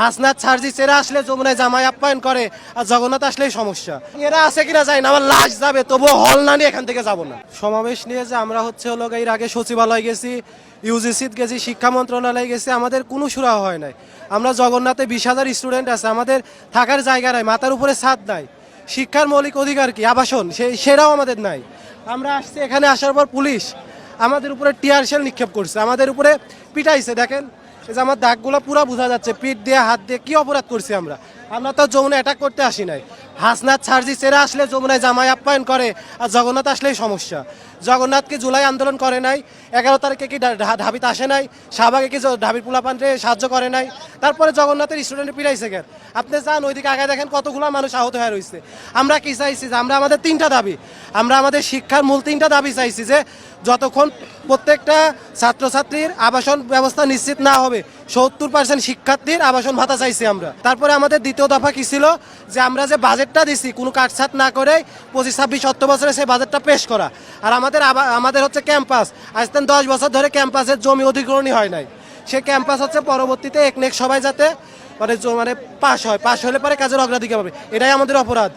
হাসনাথ সার্জিস এরা আসলে যমুনায় জামাই আপ্যায়ন করে আর জগন্নাথ আসলেই সমস্যা। এরা আছে কিনা যায় না, আমার লাশ যাবে, তবুও হল না নিয়ে এখান থেকে যাব না। সমাবেশ নিয়ে যে আমরা হচ্ছে হলো এর আগে সচিবালয় গেছি ইউজিসিত গেছি, শিক্ষা মন্ত্রণালয়ে গেছি, আমাদের কোনো সুরা হয় নাই। আমরা জগন্নাথে বিশ হাজার স্টুডেন্ট আছে, আমাদের থাকার জায়গা নাই, মাথার উপরে ছাদ নাই। শিক্ষার মৌলিক অধিকার কি? আবাসন, সে সেটাও আমাদের নাই। আমরা আসছি, এখানে আসার পর পুলিশ আমাদের উপরে টিয়ার শেল নিক্ষেপ করছে, আমাদের উপরে পিটাইছে, দেখেন। এই যে আমার দাগগুলো পুরো বোঝা যাচ্ছে, পিঠ দিয়ে, হাত দিয়ে কি অপরাধ করছি আমরা? আমরা তো যমুনা অ্যাটাক করতে আসি নাই। হাসনাথ সার্জিস এরা আসলে যমুনায় জামাই আপ্যায়ন করে আর জগন্নাথ আসলেই সমস্যা। জগন্নাথকে জুলাই আন্দোলন করে নাই, এগারো তারিখে কি ঢাবিতে আসে নাই, শাহবাগে কি ঢাবির পোলাপানরে সাহায্য করে নাই, তারপরে জগন্নাথের স্টুডেন্ট পিড়াইছে কেন আপনি যান ওইদিকে আগে দেখেন কতগুলো মানুষ আহত হয়ে রয়েছে আমরা কি চাইছি যে আমরা আমাদের তিনটা দাবি, আমরা আমাদের শিক্ষার মূল তিনটা দাবি চাইছি যে যতক্ষণ প্রত্যেকটা ছাত্রছাত্রীর আবাসন ব্যবস্থা নিশ্চিত না হবে। সত্তর পার্সেন্ট শিক্ষার্থীর আবাসন ভাতা চাইছি আমরা। তারপরে আমাদের দ্বিতীয় দফা কি ছিল? যে আমরা যে বাজেটটা দিছি, কোনো কাটছাট না করে পঁচিশ ছাব্বিশ সত্তর বছরে সেই বাজেটটা পেশ করা। আর আমাদের আমাদের হচ্ছে ক্যাম্পাস আজ তেন দশ বছর ধরে ক্যাম্পাসের জমি অধিগ্রহণই হয় নাই। সে ক্যাম্পাস হচ্ছে পরবর্তীতে একনেক সবাই যাতে মানে মানে পাশ হয়। পাশ হলে পরে কাজের অগ্রাধিকার পাবে। এটাই আমাদের অপরাধ।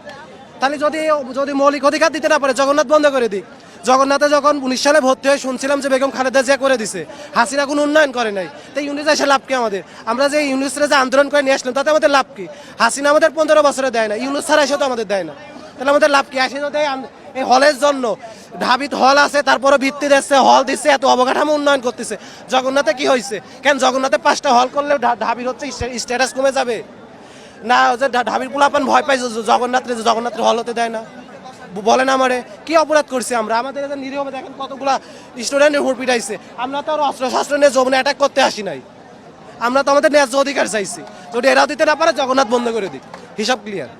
তাহলে যদি যদি মৌলিক অধিকার দিতে না পারে, জগন্নাথ বন্ধ করে দিক। জগন্নাথে যখন উনিশ সালে ভর্তি হয়ে শুনছিলাম যে বেগম খালেদা জিয়া করে দিছে, হাসিনা কোনো উন্নয়ন করে নাই। তাই ইউনিস এসে লাভ কি আমাদের? আমরা যে ইউনিসরে যে আন্দোলন করে নিয়ে আসলাম, তাতে আমাদের লাভ কি? হাসিনা আমাদের পনেরো বছরে দেয় না ইউনিস ছাড়া এসে তো আমাদের দেয় না। তাহলে আমাদের লাভ কি? তো দেয় এই হলের জন্য ঢাবিত হল আছে তারপরে ভিত্তি দিচ্ছে, হল দিচ্ছে, এত অবকাঠামো উন্নয়ন করতেছে। জগন্নাথে কি হয়েছে? কেন জগন্নাথে পাঁচটা হল করলে ঢাবির হচ্ছে স্ট্যাটাস কমে যাবে? না যে ঢাবির পোলাপান ভয় পাই যে জগন্নাথের হল হতে দেয় না। বলেন আমারে, কি অপরাধ করছে আমরা? আমাদের এদের নিরীহ দেখেন কতগুলা স্টুডেন্টের হুড় পিটাইছে আমরা তো আর অস্ত্র শস্ত্র নিয়ে যমুনা অ্যাটাক করতে আসি নাই। আমরা তো আমাদের ন্যায্য অধিকার চাইছি। যদি এরাও দিতে না পারে, জগন্নাথ বন্ধ করে দিক। হিসাব ক্লিয়ার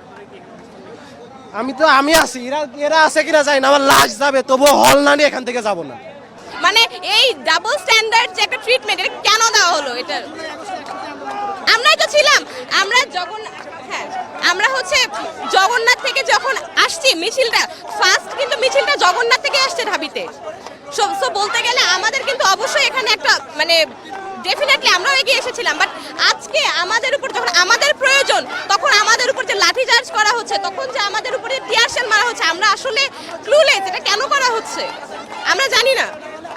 আমি তো, আমি আছি। এরা এরা আছে কিনা যাই না। আমার লাশ যাবে, তবুও হল না নিয়ে এখান থেকে যাব না। মানে এই ডাবল স্ট্যান্ডার্ড যে একটা ট্রিটমেন্ট এটা কেন দেওয়া হলো এটা? আমরাই তো ছিলাম। আমরা যখন হ্যাঁ আমরা হচ্ছে জগন্নাথ থেকে যখন আসছি, মিছিলটা ফার্স্ট কিন্তু মিছিলটা জগন্নাথ থেকে ঢাবিতে সো বলতে গেলে আমাদের কিন্তু অবশ্যই এখানে একটা মানে ডেফিনেটলি আমরাও এগিয়ে এসেছিলাম। বাট আজকে আমাদের উপর যখন আমাদের প্রয়োজন, তখন আমাদের উপর যে লাঠি চার্জ করা হচ্ছে, তখন যে আমাদের উপরে টিয়ারশেল মারা হচ্ছে, আমরা আসলে ক্লুলেস এটা কেন করা হচ্ছে? আমরা জানি না।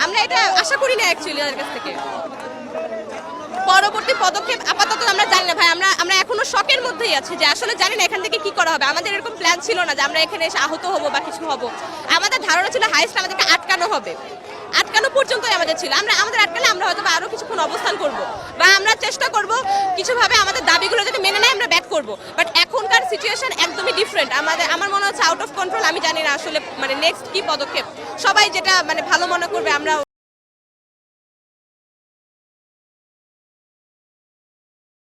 আমরা এটা আশা করি না অ্যাকচুয়ালি ওদের কাছ থেকে। পরবর্তী পদক্ষেপ আপাতত আমরা জানি না ভাই আমরা আমরা এখনও মধ্যেই আছি যে আসলে জানি না এখান থেকে কি করা হবে। আমাদের এরকম প্ল্যান ছিল না যে আমরা এখানে এসে আহত হব বা কিছু হব। আমাদের ধারণা ছিল হাইস্ট আমাদেরকে আটকানো হবে। আটকানো পর্যন্তই আমাদের ছিল। আমরা আমাদের আটকালে আমরা হয়তো বা আরও কিছুক্ষণ অবস্থান করব বা আমরা চেষ্টা করব কিছুভাবে আমাদের দাবিগুলো যদি মেনে নেয় আমরা ব্যাক করব। বাট এখনকার সিচুয়েশন একদমই ডিফারেন্ট আমাদের আমার মনে হচ্ছে আউট অফ কন্ট্রোল আমি জানি না আসলে মানে নেক্সট কি পদক্ষেপ। সবাই যেটা মানে ভালো মনে করবে, আমরা